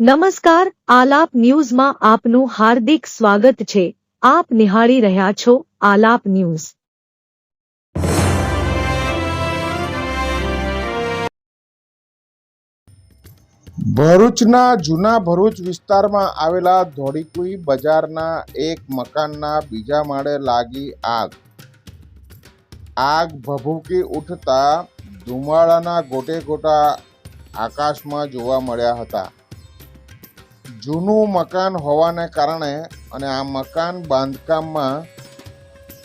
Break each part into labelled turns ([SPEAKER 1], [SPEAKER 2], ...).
[SPEAKER 1] નમસ્કાર, આલાપ ન્યૂઝમાં આપનું હાર્દિક સ્વાગત છે. આપ નિહાળી રહ્યા છો આલાપ ન્યૂઝ.
[SPEAKER 2] ભરૂચના જૂના ભરૂચ વિસ્તારમાં આવેલા ધોળીકુઈ બજારના એક મકાનના બીજા માળે લાગી આગ. આગ ભભૂકી ઉઠતા ધુમાડાના ગોટે ગોટા આકાશમાં જોવા મળ્યા હતા. જૂનું મકાન હોવાને કારણે અને આ મકાન બાંધકામમાં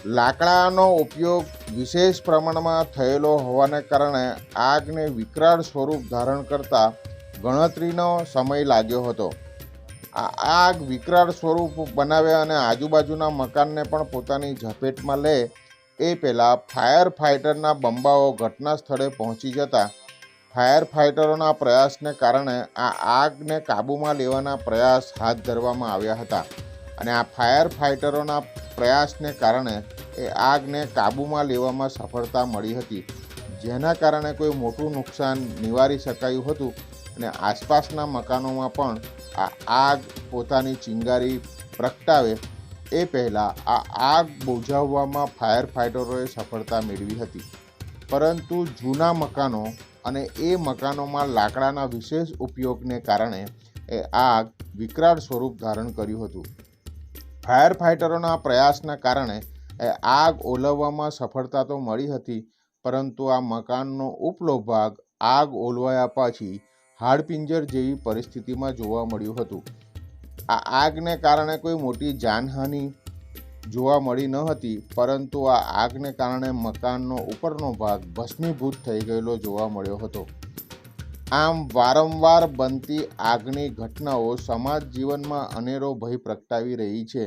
[SPEAKER 2] લાકડાનો ઉપયોગ વિશેષ પ્રમાણમાં થયેલો હોવાને કારણે આગને વિકરાળ સ્વરૂપ ધારણ કરતા ગણતરીનો સમય લાગ્યો હતો. આ આગ વિકરાળ સ્વરૂપ બનાવે અને આજુબાજુના મકાનને પણ પોતાની ઝપેટમાં લે એ પહેલાં ફાયર ફાઇટરના બંબાઓ ઘટના સ્થળે પહોંચી જતા ફાયર ફાઇટરોના પ્રયાસને કારણે આ આગને કાબૂમાં લેવાના પ્રયાસ હાથ ધરવામાં આવ્યા હતા. અને આ ફાયર ફાઇટરોના પ્રયાસને કારણે એ આગને કાબૂમાં લેવામાં સફળતા મળી હતી. જેના કારણે કોઈ મોટું નુકસાન નિવારી શકાયું હતું અને આસપાસના મકાનોમાં પણ આ આગ પોતાની ચિંગારી પ્રગટાવે એ પહેલાં આ આગ બુઝાવવામાં ફાયર ફાઇટરોએ સફળતા મેળવી હતી. પરંતુ જૂના મકાનો અને એ મકાનોમાં લાકડાના વિશેષ ઉપયોગને કારણે એ આગ વિકરાળ સ્વરૂપ ધારણ કર્યું હતું. ફાયર ફાઇટરોના પ્રયાસના કારણે એ આગ ઓલવવામાં સફળતા તો મળી હતી, પરંતુ આ મકાનનો ઉપલો ભાગ આગ ઓલવાયા પછી હાડપિંજર જેવી પરિસ્થિતિમાં જોવા મળ્યું હતું. આ આગને કારણે કોઈ મોટી જાનહાનિ જોવા મળી ન હતી, પરંતુ આ આગને કારણે મકાનનો ઉપરનો ભાગ ભસ્મીભૂત થઈ ગયેલો જોવા મળ્યો હતો. આમ વારંવાર બનતી આગની ઘટનાઓ સમાજ જીવનમાં અનેરો ભય પ્રગટાવી રહી છે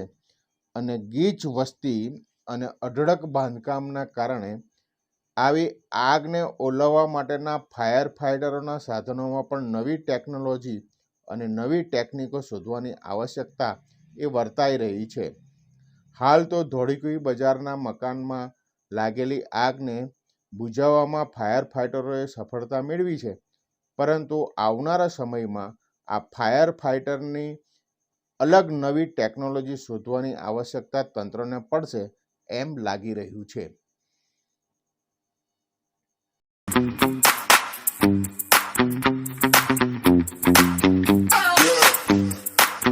[SPEAKER 2] અને ગીચ વસ્તી અને અઢળક બાંધકામના કારણે આવી આગને ઓલવવા માટેના ફાયર ફાઇટરોના સાધનોમાં પણ નવી ટેકનોલોજી અને નવી ટેકનિકો શોધવાની આવશ્યકતા એ વર્તાઈ રહી છે. હાલ તો ધોળીકુઈ બજારના મકાનમાં લાગેલી આગને બુઝાવવામાં ફાયર ફાઇટરોએ સફળતા મેળવી છે. પરંતુ આવનારા સમયમાં આ ફાયર ફાઇટરની અલગ નવી ટેકનોલોજી શોધવાની આવશ્યકતા તંત્રને પડશે એમ લાગી રહ્યું છે.